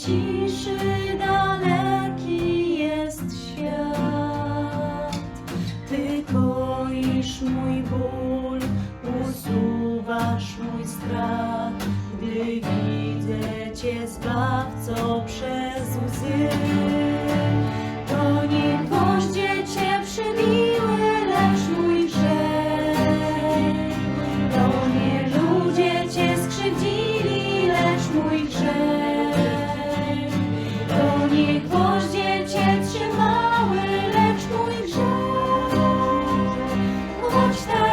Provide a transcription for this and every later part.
ciszy daleki jest świat. Ty koisz mój ból, usuwasz mój strach, gdy widzę Cię Zbawco przez łzy.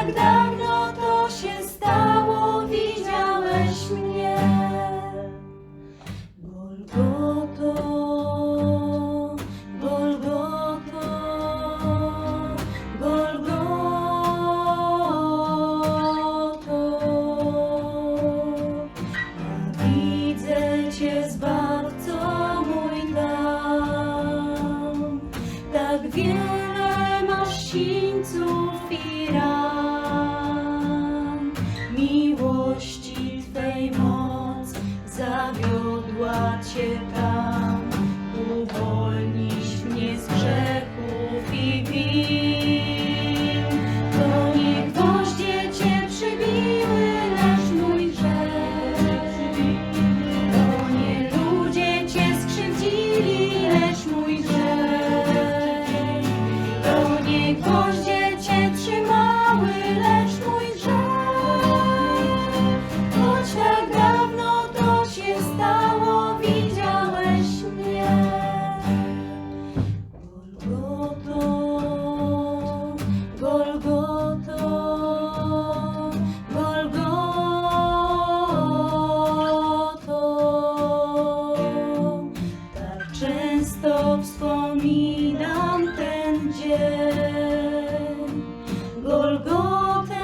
tak dawno to się stało, widziałeś mnie. Golgoto, Golgoto, Golgoto. Widzę Cię Zbawco mój tam, tak wiele masz sińców miłości Twej moc zawiodła Cię. Często wspominam ten dzień, Golgotę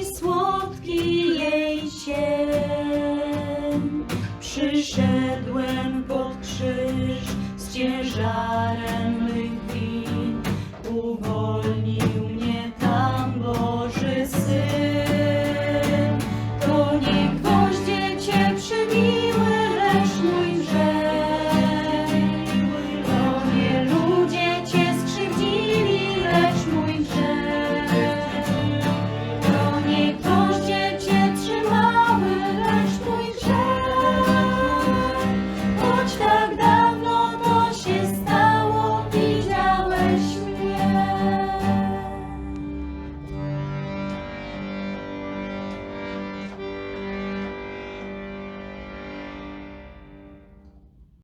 i słodki jej cień. Przyszedłem pod krzyż z ciężarem